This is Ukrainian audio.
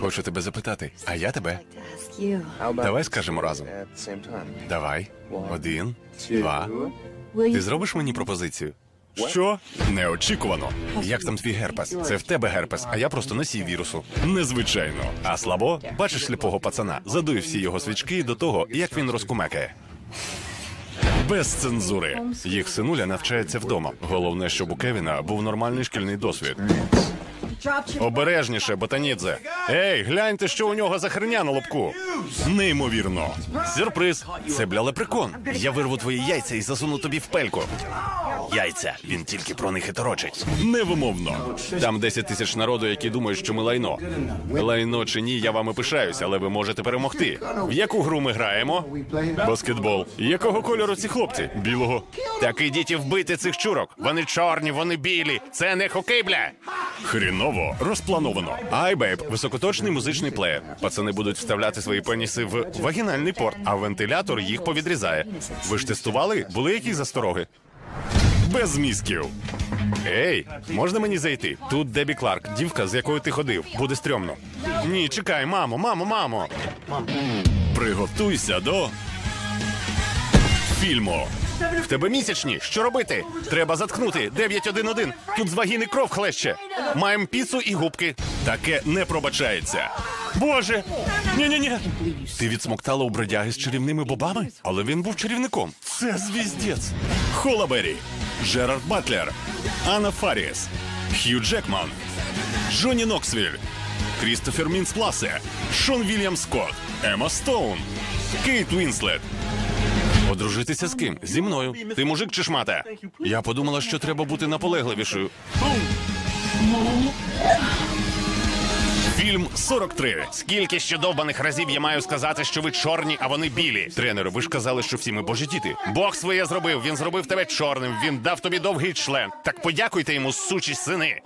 Хочу тебе запитати, а я тебе? Давай скажемо разом. Давай. Один, два. Ти зробиш мені пропозицію? Що? Неочікувано. Як там твій герпес? Це в тебе герпес, а я просто носій вірусу. Незвичайно. А слабо, бачиш сліпого пацана, задуй всі його свічки до того, як він розкумекає. Без цензури. Їх синуля навчається вдома. Головне, щоб у Кевіна був нормальний шкільний досвід. Обережніше, ботанідзе. Ей, гляньте, що у нього за херня на лобку. Неймовірно. Сюрприз. Це бля лепрекон. Я вирву твої яйця і засуну тобі в пельку. Яйця. Він тільки про них і торочить. Невимовно. Там 10 тисяч народу, які думають, що ми лайно. Лайно чи ні, я вами пишаюсь, але ви можете перемогти. В яку гру ми граємо? Баскетбол. Якого кольору ці хлопці? Білого. Так ідіть і вбити цих чурок. Вони чорні, вони білі. Це не хокей, бля. Хріново розплановано. Айбейб високоточний музичний плеєр. Пацани будуть вставляти свої пеніси в вагінальний порт, а вентилятор їх повідрізає. Ви ж тестували? Були якісь застороги? Без мізків. Ей, можна мені зайти? Тут Дебі Кларк, дівка, з якою ти ходив. Буде стрьомно. Ні, чекай, мамо, мамо, мамо. Приготуйся до фільму. В тебе місячні. Що робити? Треба заткнути. 911. Тут з вагіни кров хлеще. Маємо піцу і губки. Таке не пробачається. Боже! Ні-ні-ні. Ти відсмоктала у бродяги з чарівними бобами? Але він був чарівником. Це звіздець. Холабері, Джерард Батлер, Анна Фаріс, Хью Джекман, Джонні Ноксвіль, Крістофер Мінспласе, Шон Вільям Скотт, Ема Стоун, Кейт Вінслет, Одружитися з ким? Зі мною. Ти мужик чи шмата? Я подумала, що треба бути наполегливішою. Фільм 43. Скільки ще довбаних разів я маю сказати, що ви чорні, а вони білі. Тренери, ви ж казали, що всі ми божі діти. Бог своє зробив. Він зробив тебе чорним. Він дав тобі довгий член. Так подякуйте йому, сучі сини.